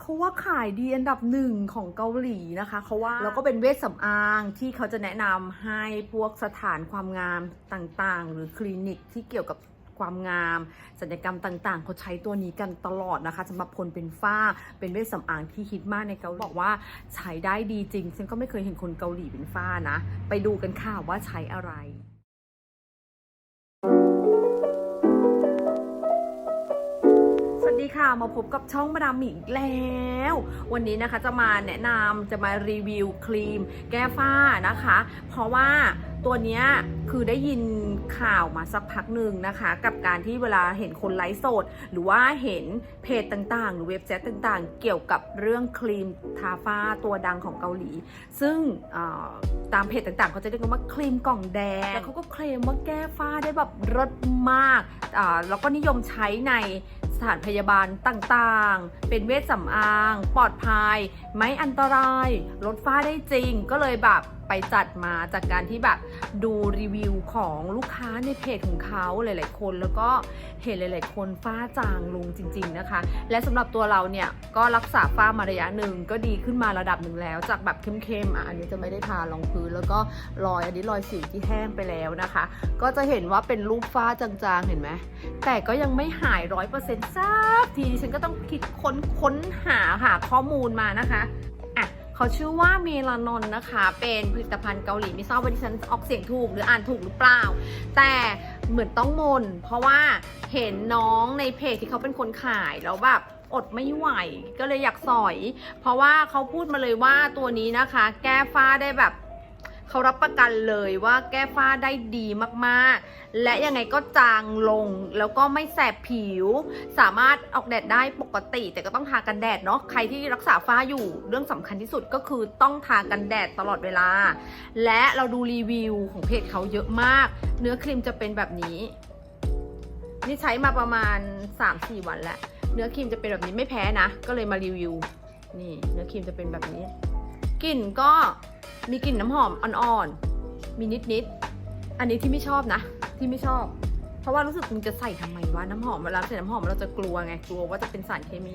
เขาว่าขายดีอันดับหนึ่งของเกาหลีนะคะเขาว่าแล้วก็เป็นเวชสำอางที่เขาจะแนะนำให้พวกสถานความงามต่างๆ หรือคลินิกที่เกี่ยวกับความงามศัลยกรรมต่างๆเขาใช้ตัวนี้กันตลอดนะคะสำหรับคนเป็นฝ้าเป็นเวชสำอางที่ฮิตมากในเกาหลีบอกว่าใช้ได้ดีจริง ฉันก็ไม่เคยเห็นคนเกาหลีเป็นฝ้านะ ไปดูกันค่ะว่าใช้อะไร ค่ะมาพบกับช่องมาดามหมิงอีกแล้ว วันนี้นะคะจะมาแนะนำจะมารีวิวครีม แก้ฝ้านะคะ เพราะว่าตัวเนี้ยคือได้ยินข่าวมาสักพักหนึ่งนะคะ กับการที่เวลาเห็นคนไลฟ์สด หรือว่าเห็นเพจต่างๆ หรือเว็บไซต์ต่างๆ เกี่ยวกับเรื่องครีมทาฝ้าตัวดังของเกาหลี ซึ่งตามเพจต่างๆเขาจะเรียกว่าครีมกล่องแดงแล้วเขาก็เคลมว่าแก้ฝ้าได้แบบรสมากแล้วก็นิยมใช้ใน ถานพยาบาลต่างๆ เป็นเวชสำอาง ปลอดภัย ไม่อันตราย ลดฝ้าได้จริงก็เลยแบบ ไปจัดมาจากการที่แบบดูรีวิวของลูกค้าในเพจของเขาหลาย ๆ คนแล้วก็เห็นหลาย ๆ คนฝ้าจางลงจริง ๆ นะคะ และสำหรับตัวเราเนี่ยก็รักษาฝ้ามาระยะหนึ่งก็ดีขึ้นมาระดับหนึ่งแล้ว จากแบบเข้มๆอะอันนี้จะไม่ได้ทารองพื้นแล้วก็รอยอันนี้รอยสิวที่แห้งไปแล้วนะคะ ก็จะเห็นว่าเป็นรูปฝ้าจางๆเห็นไหมแต่ก็ยังไม่หายร้อยเปอร์เซ็นต์สักทีฉันก็ต้องคิดค้นค้นหาหาข้อมูลมานะคะ เขาชื่อว่าเมลานอนนะคะ เป็นผลิตภัณฑ์เกาหลีไม่ทราบว่าดิฉันออกเสียงถูกหรืออ่านถูกหรือเปล่า แต่เหมือนต้องมน เพราะว่าเห็นน้องในเพจที่เขาเป็นคนขายแล้วแบบอดไม่ไหวก็เลยอยากสอย เพราะว่าเขาพูดมาเลยว่าตัวนี้นะคะ แก้ฝ้าได้แบบ เขารับประกันเลยว่าแก้ฝ้าได้ดีมากๆ และยังไงก็จางลงแล้วก็ไม่แสบผิว สามารถออกแดดได้ปกติ แต่ก็ต้องทากันแดดเนาะใครที่รักษาฝ้าอยู่เรื่องสำคัญที่สุดก็คือต้องทากันแดดตลอดเวลา และเราดูรีวิวของเพจเขาเยอะมาก เนื้อครีมจะเป็นแบบนี้ นี่ใช้มาประมาณ 3-4 วันแล้วเนื้อครีมจะเป็นแบบนี้ไม่แพ้นะ ก็เลยมารีวิว นี่เนื้อครีมจะเป็นแบบนี้ กลิ่นก็มีกลิ่นน้ำหอมอ่อนๆ มีนิดๆ อันนี้ที่ไม่ชอบนะ ที่ไม่ชอบ เพราะว่ารู้สึกมึงจะใส่ทำไมวะน้ำหอมเวลาใส่น้ำหอมเราจะกลัวไงกลัวว่าจะเป็นสารเคมี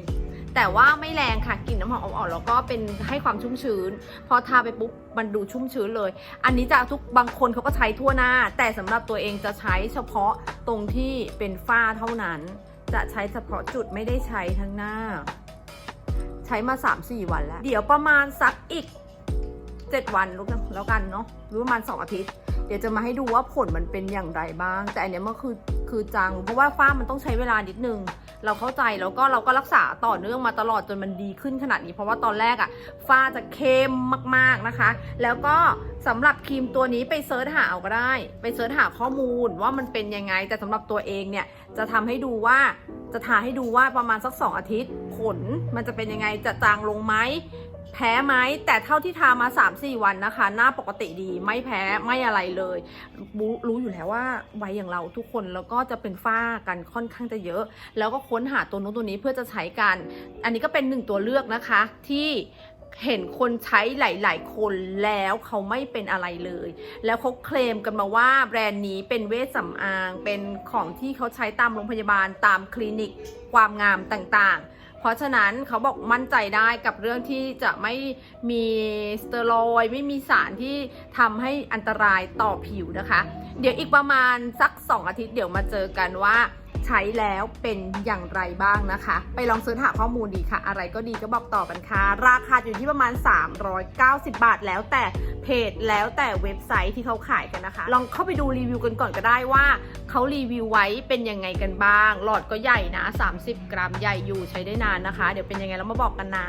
แต่ว่าไม่แรงค่ะกลิ่นน้ำหอมอ่อนๆแล้วก็เป็นให้ความชุ่มชื้น พอทาไปปุ๊บมันดูชุ่มชื้นเลย อันนี้จะทุกบางคนเขาก็ใช้ทั่วหน้า แต่สำหรับตัวเองจะใช้เฉพาะตรงที่เป็นฝ้าเท่านั้น จะใช้เฉพาะจุดไม่ได้ใช้ทั้งหน้า ใช้มา 3-4 วันแล้ว เดี๋ยวประมาณสักอีก 7 วันลูกนแล้วกันเนาะหรือประมาณ 2 อาทิตย์ เดี๋ยวจะมาให้ดูว่าผลมันเป็นอย่างไรบ้าง แต่อันเนี้ยมันคือคือจัง เพราะว่าฝ้ามันต้องใช้เวลานิดนึง เราเข้าใจแล้วก็เราก็รักษาต่อเนื่องมาตลอดจนมันดีขึ้นขนาดนี้ เพราะว่าตอนแรกอะฝ้าจะเข้มมากๆนะคะ แล้วก็ สำหรับครีมตัวนี้ไปเซิร์ชหาเอาก็ได้ ไปเซิร์ชหาข้อมูลว่ามันเป็นยังไง แต่สำหรับตัวเองเนี่ยจะทำให้ดูว่าจะทาให้ดูว่าประมาณสัก 2 อาทิตย์ ผลมันจะเป็นยังไงจะจางลงไหมแพ้ไหมแต่เท่าที่ทามา 3-4 วันนะคะ หน้าปกติดีไม่แพ้ไม่อะไรเลยรู้รู้อยู่แล้วว่าวัยอย่างเราทุกคนแล้วก็จะเป็นฝ้ากันค่อนข้างจะเยอะ แล้วก็ค้นหาตัวนู้นตัวนี้เพื่อจะใช้กัน อันนี้ก็เป็นหนึ่งตัวเลือกนะคะที่ เห็นคนใช้หลาย ๆ คนแล้วเขาไม่เป็นอะไรเลย แล้วเขาเคลมกันมาว่าแบรนด์นี้เป็นเวชสำอาง เป็นของที่เขาใช้ตามโรงพยาบาลตามคลินิกความงามต่างๆ เพราะฉะนั้นเขาบอกมั่นใจได้กับเรื่องที่จะไม่มีสเตียรอยด์ไม่มีสารที่ทำให้อันตรายต่อผิวนะคะ เดี๋ยวอีกประมาณสัก 2 อาทิตย์เดี๋ยวมาเจอกันว่า ใช้แล้วเป็นอย่างไรบ้างนะคะ ไปลองเสิร์ชหาข้อมูลดีค่ะ อะไรก็ดีก็บอกต่อกันค่ะ ราคาอยู่ที่ประมาณ 390 บาท แล้วแต่เพจแล้วแต่เว็บไซต์ที่เขาขายกันนะคะ ลองเข้าไปดูรีวิวกันก่อนก็ได้ว่าเขารีวิวไว้เป็นยังไงกันบ้าง หลอดก็ใหญ่นะ 30 กรัมใหญ่อยู่ใช้ได้นานนะคะ เดี๋ยวเป็นยังไงแล้วมาบอกกันนะ